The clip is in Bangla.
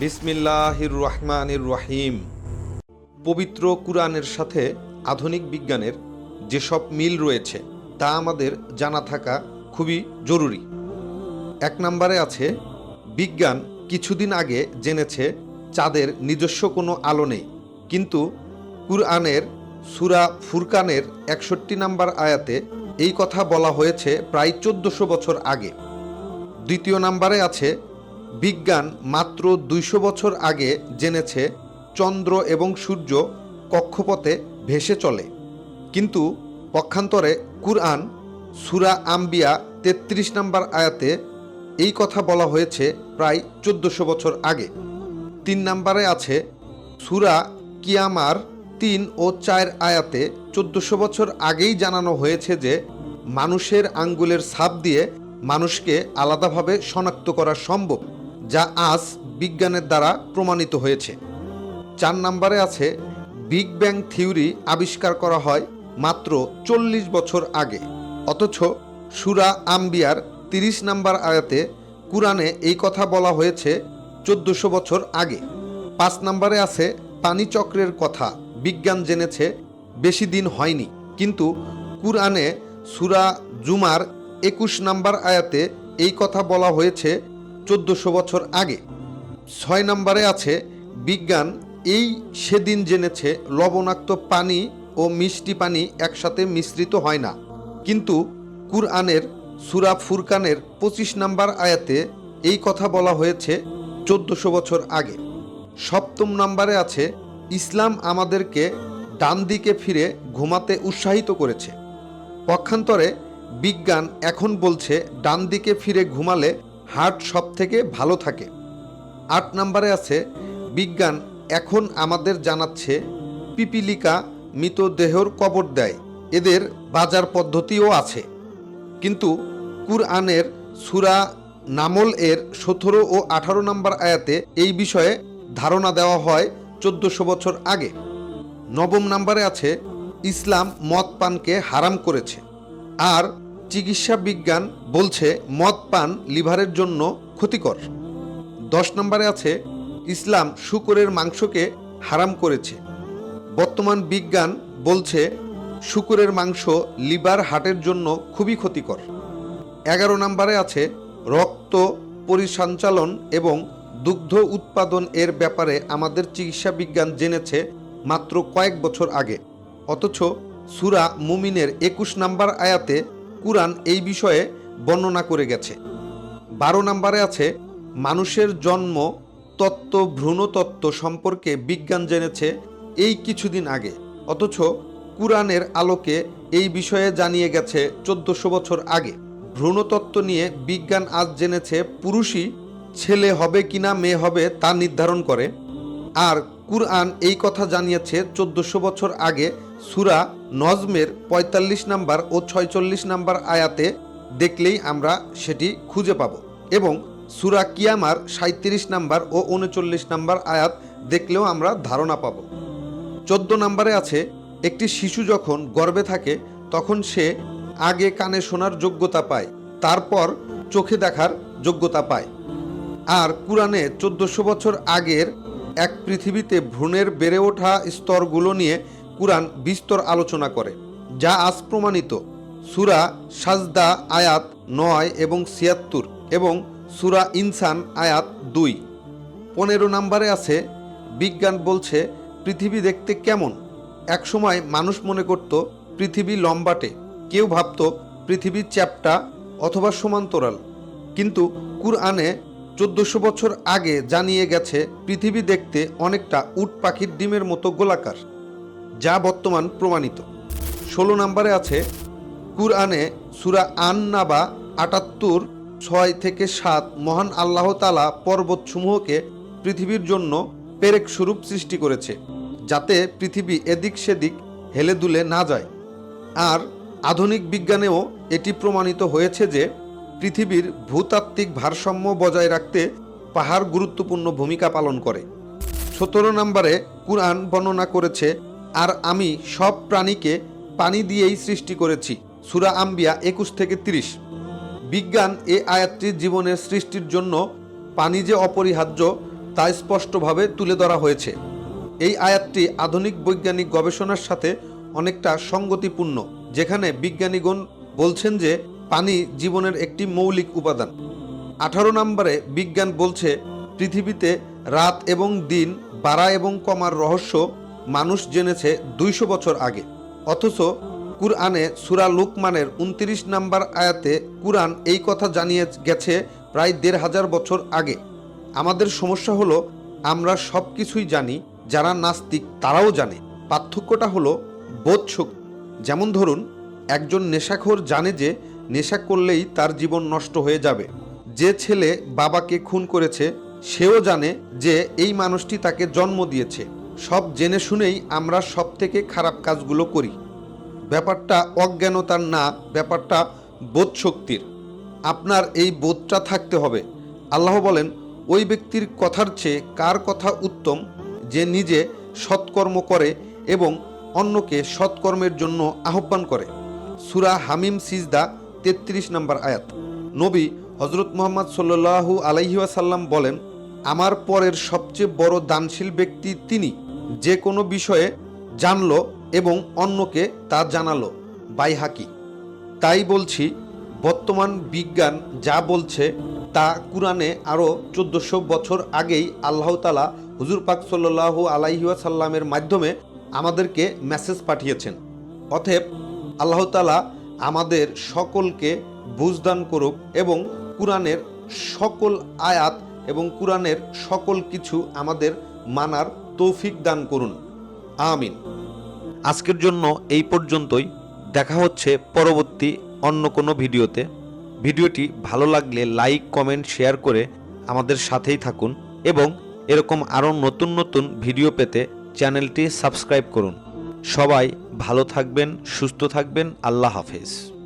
বিসমিল্লাহির রহমানির রহিম। পবিত্র কুরআনের সাথে আধুনিক বিজ্ঞানের যেসব মিল রয়েছে, তা আমাদের জানা থাকা খুবই জরুরি। এক নম্বরে আছে, বিজ্ঞান কিছুদিন আগে জেনেছে চাঁদের নিজস্ব কোনো আলো নেই। কিন্তু কুরআনের সুরা ফুরকানের একষট্টি নাম্বার আয়াতে এই কথা বলা হয়েছে প্রায় চোদ্দশো বছর আগে। দ্বিতীয় নাম্বারে আছে বিজ্ঞান মাত্র দুইশো বছর আগে জেনেছে চন্দ্র এবং সূর্য কক্ষপথে ভেসে চলে। কিন্তু পক্ষান্তরে কুরআন সুরা আম্বিয়া তেত্রিশ নম্বর আয়াতে এই কথা বলা হয়েছে প্রায় চোদ্দশো বছর আগে। তিন নম্বরে আছে, সুরা কিয়ামার তিন ও চার আয়াতে চোদ্দশো বছর আগেই জানানো হয়েছে যে মানুষের আঙ্গুলের ছাপ দিয়ে মানুষকে আলাদাভাবে শনাক্ত করা সম্ভব। যা আজ বিজ্ঞানের দ্বারা প্রমাণিত হয়েছে। চার নম্বরে আছে, বিগ ব্যাং থিওরি আবিষ্কার করা হয় মাত্র চল্লিশ বছর আগে। অথচ সুরা আম্বিয়ার তিরিশ নাম্বার আয়াতে কুরআনে এই কথা বলা হয়েছে চোদ্দশো বছর আগে। পাঁচ নম্বরে আছে, পানিচক্রের কথা বিজ্ঞান জেনেছে বেশি দিন হয়নি। কিন্তু কুরআনে সুরা জুমার একুশ নাম্বার আয়াতে এই কথা বলা হয়েছে চোদ্দশো বছর আগে। ছয় নম্বরে আছে, বিজ্ঞান এই সেদিন জেনেছে লবণাক্ত পানি ও মিষ্টি পানি একসাথে মিশ্রিত হয় না। কিন্তু কুরআনের সুরা ফুরকানের পঁচিশ নাম্বার আয়াতে এই কথা বলা হয়েছে চোদ্দশো বছর আগে। সপ্তম নম্বরে আছে, ইসলাম আমাদেরকে ডান দিকে ফিরে ঘুমাতে উৎসাহিত করেছে। পক্ষান্তরে বিজ্ঞান এখন বলছে, ডান দিকে ফিরে ঘুমালে হার্ট সব থেকে ভালো থাকে। আট নম্বরে আছে, বিজ্ঞান এখন আমাদের জানাচ্ছে, পিপিলিকা মৃতদেহর কবর দেয়। এদের বাজার পদ্ধতিও আছে। কিন্তু কুরআনের সুরা নামল এর সতেরো ও আঠারো নম্বর আয়াতে এই বিষয়ে ধারণা দেওয়া হয় চোদ্দশো বছর আগে। নবম নম্বরে আছে, ইসলাম মদ পানকে হারাম করেছে। আর চিকিৎসা বিজ্ঞান বলছে মদ পান লিভারের জন্য ক্ষতিকর। দশ নম্বরে আছে, ইসলাম শুকরের মাংসকে হারাম করেছে। বর্তমান বিজ্ঞান বলছে শুকরের মাংস লিভার হার্টের জন্য খুবই ক্ষতিকর। এগারো নম্বরে আছে, রক্ত পরিসঞ্চালন এবং দুগ্ধ উৎপাদন এর ব্যাপারে আমাদের চিকিৎসা বিজ্ঞান জেনেছে মাত্র কয়েক বছর আগে। অথচ সুরা মুমিনের একুশ নাম্বার আয়াতে কুরআন এই বিষয়ে বর্ণনা করে গেছে। বারো নম্বরে আছে, মানুষের জন্ম, তত্ত্ব, ভ্রূণতত্ত্ব সম্পর্কে বিজ্ঞান জেনেছে এই কিছুদিন আগে। অথচ কুরআনের আলোকে এই বিষয়ে জানিয়ে গেছে চোদ্দশো বছর আগে। ভ্রূণতত্ত্ব নিয়ে বিজ্ঞান আজ জেনেছে পুরুষই ছেলে হবে কিনা, মেয়ে হবে তা নির্ধারণ করে। আর কুরআন এই কথা জানিয়েছে চোদ্দশো বছর আগে সুরা নজমের ৪৫ নাম্বার ও ছয়চল্লিশ নাম্বার আয়াতে দেখলেই আমরা সেটি খুঁজে পাব এবং সুরা কিয়ামার সাঁত্রিশ নাম্বার ও উনচল্লিশ নাম্বার আয়াত দেখলেও আমরা ধারণা পাব। চোদ্দ নম্বরে আছে, একটি শিশু যখন গর্বে থাকে, তখন সে আগে কানে শোনার যোগ্যতা পায়, তারপর চোখে দেখার যোগ্যতা পায়। আর কুরআনে চোদ্দশো বছর আগের এক পৃথিবীতে ভ্রূণের বেড়ে ওঠা স্তরগুলো নিয়ে কুরআন বিস্তর আলোচনা করে, যা আজ প্রমাণিত। সুরা সাজদা আয়াত নয় এবং ছিয়াত্তর এবং সুরা ইনসান আয়াত দুই। পনেরো নম্বরে আছে, বিজ্ঞান বলছে, পৃথিবী দেখতে কেমন? একসময় মানুষ মনে করত, পৃথিবী লম্বাটে। কেউ ভাবত, পৃথিবীর চ্যাপ্টা অথবা সমান্তরাল। কিন্তু কুরআনে চোদ্দশো বছর আগে জানিয়ে গেছে, পৃথিবী দেখতে অনেকটা উট পাখির ডিমের মতো গোলাকার। যা বর্তমান প্রমাণিত। ষোলো নম্বরে আছে কুরআনে সুরা আন নাবা আটাত্তর, ছয় থেকে সাত মহান আল্লাহ তালা পর্বতসমূহকে পৃথিবীর জন্য পেরেক স্বরূপ সৃষ্টি করেছে, যাতে পৃথিবী এদিক সেদিক হেলে দুলে না যায়। আর আধুনিক বিজ্ঞানেও এটি প্রমাণিত হয়েছে যে পৃথিবীর ভূতাত্ত্বিক ভারসাম্য বজায় রাখতে পাহাড় গুরুত্বপূর্ণ ভূমিকা পালন করে। সতেরো নম্বরে কুরআন বর্ণনা করেছে আর আমি সব প্রাণীকে পানি দিয়েই সৃষ্টি করেছি। সুরা আম্বিয়া একুশ থেকে তিরিশ। বিজ্ঞান এ আয়াতটি জীবনের সৃষ্টির জন্য পানি যে অপরিহার্য, তা স্পষ্টভাবে তুলে ধরা হয়েছে। এই আয়াতটি আধুনিক বৈজ্ঞানিক গবেষণার সাথে অনেকটা সঙ্গতিপূর্ণ, যেখানে বিজ্ঞানীগণ বলছেন যে পানি জীবনের একটি মৌলিক উপাদান। আঠারো নম্বরে বিজ্ঞান বলছে, পৃথিবীতে রাত এবং দিন, বাড়া এবং কমার রহস্য মানুষ জেনেছে দুইশো বছর আগে। অথচ কুরআনে সুরা লুকমানের উনত্রিশ নাম্বার আয়াতে কুরআন এই কথা জানিয়ে গেছে প্রায় দেড় হাজার বছর আগে। আমাদের সমস্যা হলো, আমরা সব কিছুই জানি, যারা নাস্তিক তারাও জানে। পার্থক্যটা হলো বোধ শক্তি। যেমন ধরুন, একজন নেশাখোর জানে যে নেশা করলেই তার জীবন নষ্ট হয়ে যাবে। যে ছেলে বাবাকে খুন করেছে, সেও জানে যে এই মানুষটি তাকে জন্ম দিয়েছে। সব জেনে শুনেই আমরা সব থেকে খারাপ কাজগুলো করি। ব্যাপারটা অজ্ঞানতার না, ব্যাপারটা বোধ শক্তির আপনার এই বোধটা থাকতে হবে। আল্লাহ বলেন, ওই ব্যক্তির কথার চেয়ে কার কথা উত্তম? যে নিজে সৎকর্ম করে এবং অন্যকে সৎকর্মের জন্য আহ্বান করে। সুরা হামিম সিজদা তেত্রিশ নম্বর আয়াত। নবী হজরত মোহাম্মদ সাল্লু আলাইহাসাল্লাম বলেন, আমার পরের সবচেয়ে বড় দানশীল ব্যক্তি তিনি। যে কোনো বিষয়ে জানলো এবং অন্যকে তা জানালো বাইহাকি তাই বলছি, বর্তমান বিজ্ঞান যা বলছে তা কুরআনে আরও চোদ্দশো বছর আগেই আল্লাহ তালা হুজুর পাক সাল্লাহ আলাইহাসাল্লামের মাধ্যমে আমাদেরকে মেসেজ পাঠিয়েছেন। অতএব আল্লাহ তালা আমাদের সকলকে বুঝদান করুক এবং কুরআনের সকল আয়াত এবং কুরআনের সকল কিছু আমাদের মানার তৌফিক দান করুন। আমিন। আজকের জন্য এই পর্যন্তই। দেখা হচ্ছে পরবর্তী অন্য কোনো ভিডিওতে। ভিডিওটি ভালো লাগলে লাইক, কমেন্ট, শেয়ার করে আমাদের সাথেই থাকুন এবং এরকম আরও নতুন নতুন ভিডিও পেতে চ্যানেলটি সাবস্ক্রাইব করুন। সবাই ভালো থাকবেন, সুস্থ থাকবেন। আল্লাহ হাফেজ।